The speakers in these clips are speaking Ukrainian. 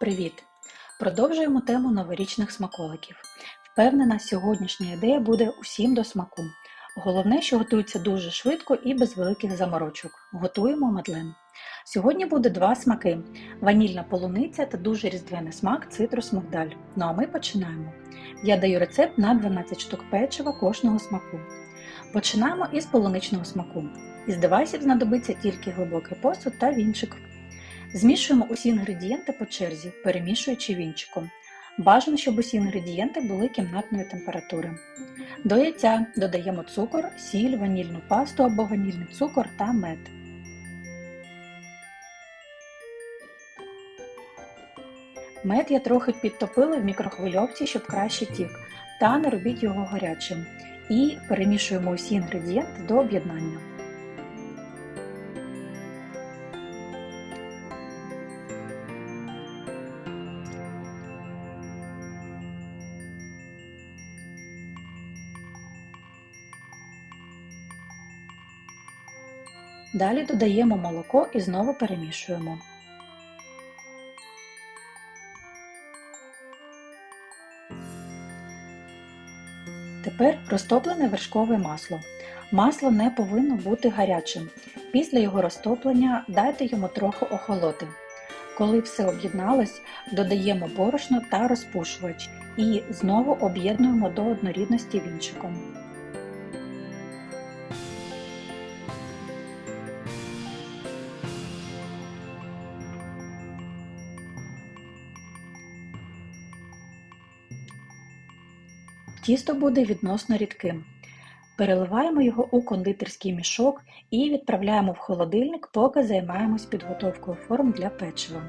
Привіт! Продовжуємо тему новорічних смаколиків. Впевнена, сьогоднішня ідея буде усім до смаку. Головне, що готується дуже швидко і без великих заморочок. Готуємо мадлен. Сьогодні буде два смаки: ванільна полуниця та дуже різдвяний смак цитрус мигдаль. Ну а ми починаємо. Я даю рецепт на 12 штук печива кожного смаку. Починаємо із полуничного смаку. Із девайсів знадобиться тільки глибокий посуд та вінчик. Змішуємо усі інгредієнти по черзі, перемішуючи вінчиком. Бажано, щоб усі інгредієнти були кімнатної температури. До яйця додаємо цукор, сіль, ванільну пасту або ванільний цукор та мед. Мед я трохи підтопила в мікрохвильовці, щоб краще тік, та не робіть його гарячим. І перемішуємо усі інгредієнти до об'єднання. Далі додаємо молоко і знову перемішуємо. Тепер розтоплене вершкове масло. Масло не повинно бути гарячим. Після його розтоплення дайте йому трохи охолоти. Коли все об'єдналось, додаємо борошно та розпушувач і знову об'єднуємо до однорідності вінчиком. Тісто буде відносно рідким. Переливаємо його у кондитерський мішок і відправляємо в холодильник, поки займаємось підготовкою форм для печива.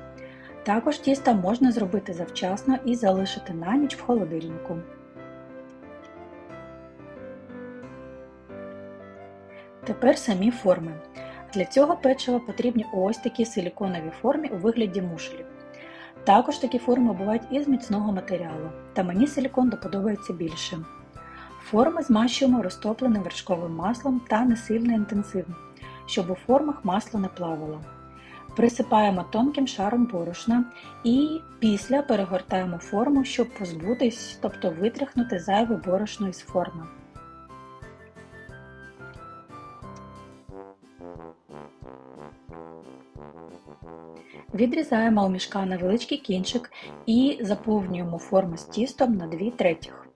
Також тіста можна зробити завчасно і залишити на ніч в холодильнику. Тепер самі форми. Для цього печива потрібні ось такі силіконові форми у вигляді мушелів. Також такі форми бувають із міцного матеріалу, та мені силікон доподобається більше. Форми змащуємо розтопленим вершковим маслом та не сильно інтенсивно, щоб у формах масло не плавало. Присипаємо тонким шаром борошна і після перегортаємо форму, щоб позбутись, тобто витряхнути зайве борошно із форми. Відрізаємо у мішка невеличкий кінчик і заповнюємо форму з тістом на 2 третіх.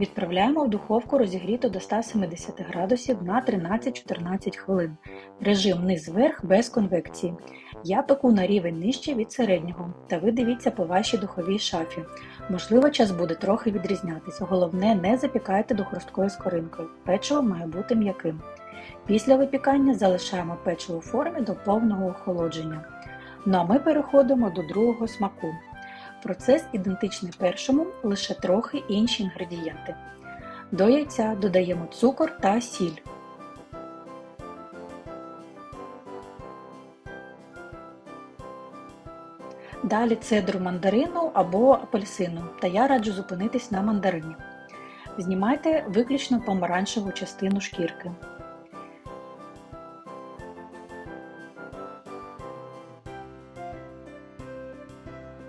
Відправляємо в духовку розігріту до 170 градусів на 13-14 хвилин. Режим низ-верх без конвекції. Я пеку на рівень нижче від середнього, та ви дивіться по вашій духовій шафі. Можливо, час буде трохи відрізнятися. Головне, не запікайте до хрусткої скоринкою. Печиво має бути м'яким. Після випікання залишаємо печиво в формі до повного охолодження. Ну а ми переходимо до другого смаку. Процес ідентичний першому, лише трохи інші інгредієнти. До яйця додаємо цукор та сіль. Далі цедру мандарину або апельсину, та я раджу зупинитись на мандарині. Знімайте виключно помаранчеву частину шкірки.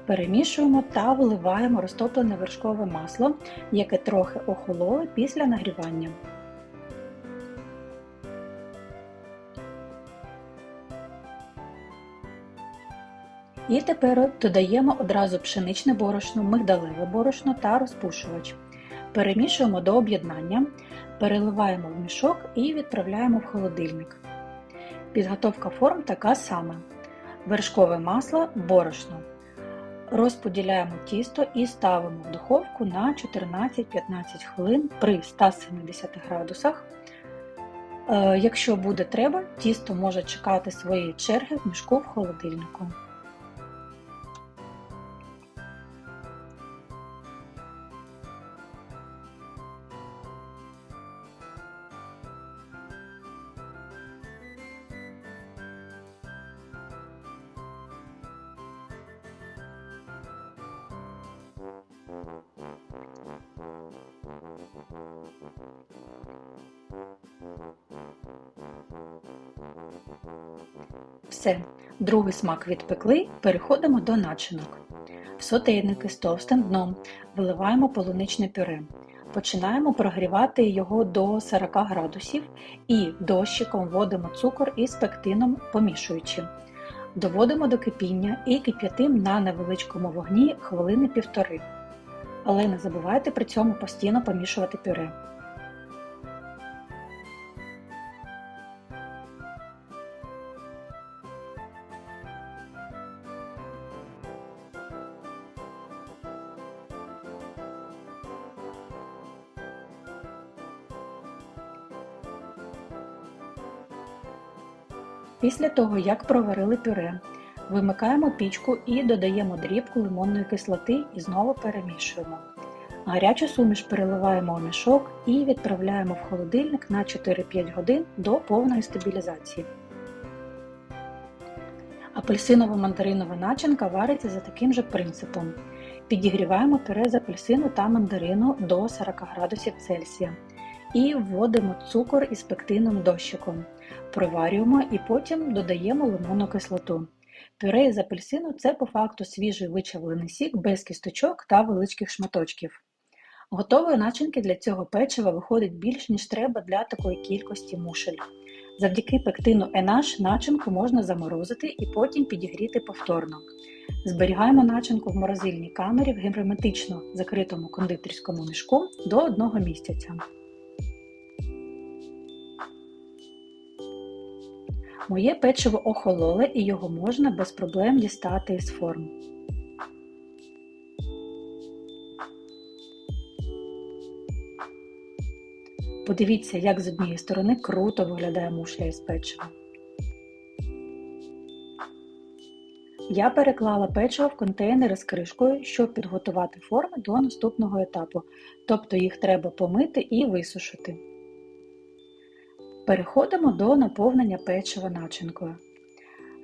Перемішуємо та виливаємо розтоплене вершкове масло, яке трохи охололо після нагрівання. І тепер додаємо одразу пшеничне борошно, мигдалеве борошно та розпушувач. Перемішуємо до об'єднання, переливаємо в мішок і відправляємо в холодильник. Підготовка форм така сама: вершкове масло, борошно. Розподіляємо тісто і ставимо в духовку на 14-15 хвилин при 170 градусах. Е, якщо буде треба, тісто може чекати своєї черги в мішку в холодильнику. Все, другий смак відпекли, переходимо до начинок. В сотейники з товстим дном виливаємо полуничне пюре. Починаємо прогрівати його до 40 градусів і дощиком вводимо цукор із пектином помішуючи. Доводимо до кипіння і кип'ятим на невеличкому вогні хвилини півтори. Але не забувайте при цьому постійно помішувати пюре. Після того, як проварили пюре, вимикаємо пічку і додаємо дрібку лимонної кислоти і знову перемішуємо. Гарячу суміш переливаємо у мішок і відправляємо в холодильник на 4-5 годин до повної стабілізації. Апельсиново-мандаринова начинка вариться за таким же принципом. Підігріваємо пюре з апельсину та мандарину до 40 градусів Цельсія і вводимо цукор із пектином дощиком. Проварюємо і потім додаємо лимонну кислоту. Пюре з апельсину це по факту свіжий вичавлений сік без кісточок та великих шматочків. Готової начинки для цього печива виходить більш ніж треба для такої кількості мушель. Завдяки пектину NH начинку можна заморозити і потім підігріти повторно. Зберігаємо начинку в морозильній камері в герметично закритому кондитерському мішку до 1 місяця. Моє печиво охололе і його можна без проблем дістати із форм. Подивіться, як з однієї сторони круто виглядає мушля із печива. Я переклала печиво в контейнери з кришкою, щоб підготувати форми до наступного етапу, тобто їх треба помити і висушити. Переходимо до наповнення печива начинкою.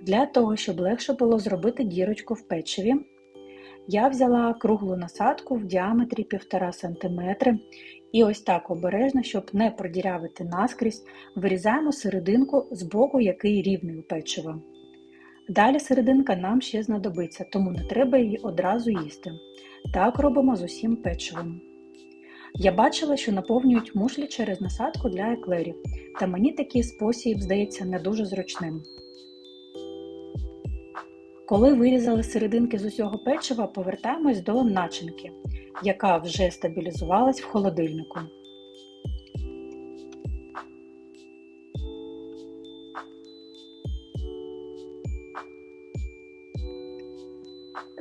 Для того, щоб легше було зробити дірочку в печиві, я взяла круглу насадку в діаметрі 1,5 см і ось так обережно, щоб не продірявити наскрізь, вирізаємо серединку з боку, який рівний у печива. Далі серединка нам ще знадобиться, тому не треба її одразу їсти. Так робимо з усім печивом. Я бачила, що наповнюють мушлі через насадку для еклерів, та мені такий спосіб здається не дуже зручним. Коли вирізали серединки з усього печива, повертаємось до начинки, яка вже стабілізувалась в холодильнику.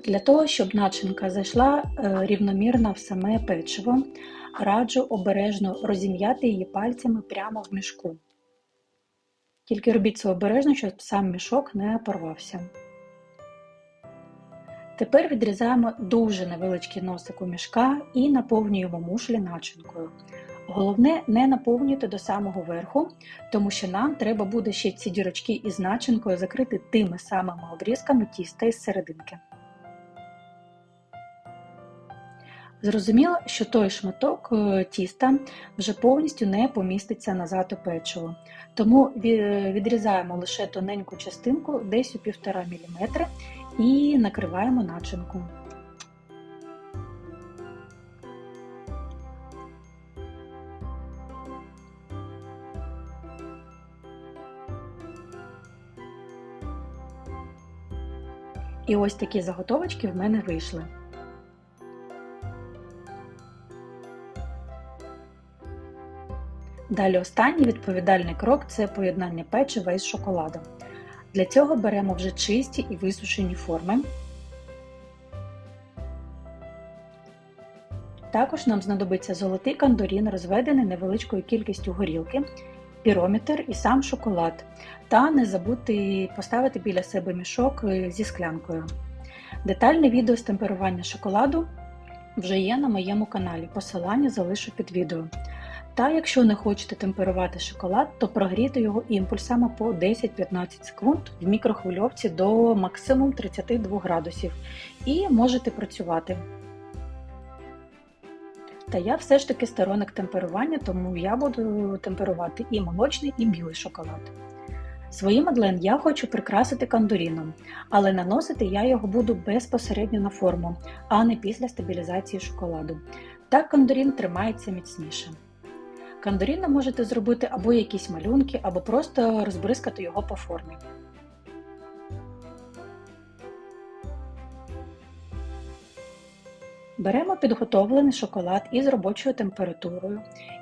Для того, щоб начинка зайшла е, рівномірно в саме печиво, раджу обережно розім'яти її пальцями прямо в мішку. Тільки робіть це обережно, щоб сам мішок не порвався. Тепер відрізаємо дуже невеличкий носик у мішка і наповнюємо мушлі начинкою. Головне не наповнюйте до самого верху, тому що нам треба буде ще ці дірочки із начинкою закрити тими самими обрізками тіста із серединки. Зрозуміло, що той шматок е, тіста вже повністю не поміститься назад у печиво, тому відрізаємо лише тоненьку частинку десь у 1,5 мм і накриваємо начинку. І ось такі заготовочки в мене вийшли. Далі останній відповідальний крок це поєднання печива із шоколадом. Для цього беремо вже чисті і висушені форми. Також нам знадобиться золотий кандорін, розведений невеличкою кількістю горілки, пірометр і сам шоколад. Та не забудьте поставити біля себе мішок е, зі склянкою. Детальне відео з темперування шоколаду вже є на моєму каналі. Посилання залишу під відео. Та якщо не хочете темперувати шоколад, то прогрійте його імпульсами по 10-15 секунд в мікрохвильовці до максимум 32 градусів і можете працювати. Та я все ж таки сторонник темперування, тому я буду темперувати і молочний, і білий шоколад. Свої мадлен я хочу прикрасити кандуріном, але наносити я його буду безпосередньо на форму, а не після стабілізації шоколаду. Так кандурін тримається міцніше. Кандуріном можете зробити або якісь малюнки, або просто розбризкати його по формі. Беремо підготовлений шоколад із робочою температурою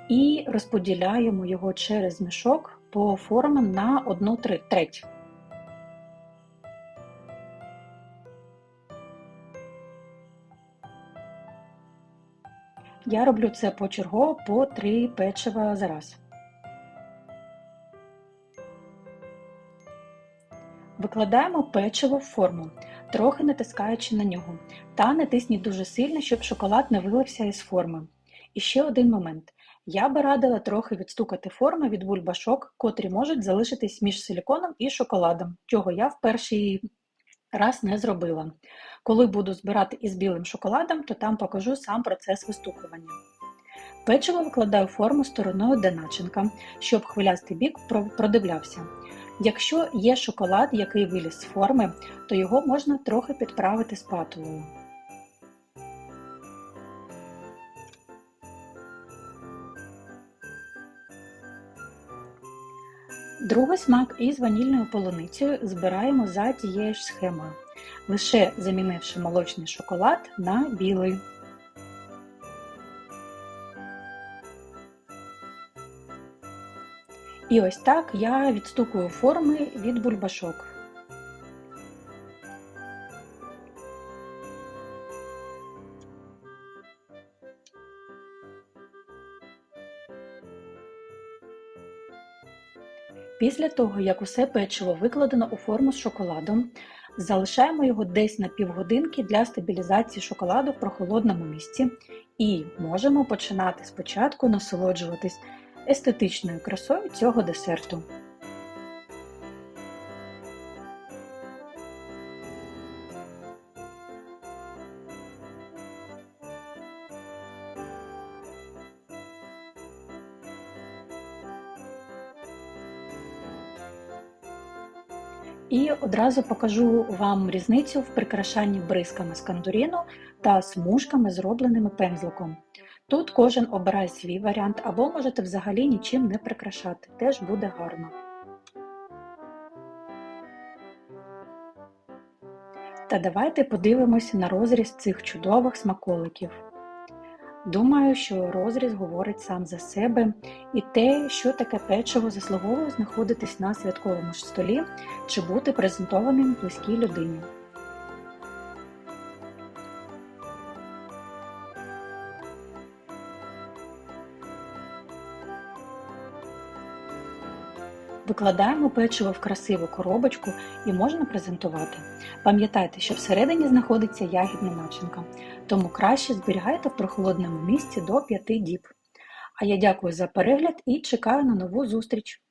і розподіляємо його через мішок по формам на 1 треть. Я роблю це почергово по 3 печива за раз. Викладаємо печиво в форму, трохи натискаючи на нього, та не тисніть дуже сильно, щоб шоколад не вилився із форми. І ще один момент. Я би радила трохи відстукати форми від бульбашок, котрі можуть залишитись між силіконом і шоколадом, чого я в перший раз не зробила. Коли буду збирати із білим шоколадом, то там покажу сам процес вистукування. Печиво викладаю форму стороною до начинка, щоб хвилястий бік продивлявся. Якщо є шоколад, який виліз з форми, то його можна трохи підправити спатулою. Другий смак із ванільною полуницею збираємо за тією ж схемою, лише замінивши молочний шоколад на білий. І ось так я відстукую форми від бульбашок. Після того, як усе печиво викладено у форму з шоколадом, залишаємо його десь на півгодинки для стабілізації шоколаду в прохолодному місці і можемо починати спочатку насолоджуватись естетичною красою цього десерту. І одразу покажу вам різницю в прикрашанні бризками з кандуріну та смужками, зробленими пензликом. Тут кожен обирає свій варіант, або можете взагалі нічим не прикрашати, теж буде гарно. Та давайте подивимося на розріз цих чудових смаколиків. Думаю, що розріз говорить сам за себе і те, що таке печиво заслуговує знаходитись на святковому столі чи бути презентованим близькій людині. Викладаємо печиво в красиву коробочку і можна презентувати. Пам'ятайте, що всередині знаходиться ягідна начинка, тому краще зберігайте в прохолодному місці до 5 діб. А я дякую за перегляд і чекаю на нову зустріч!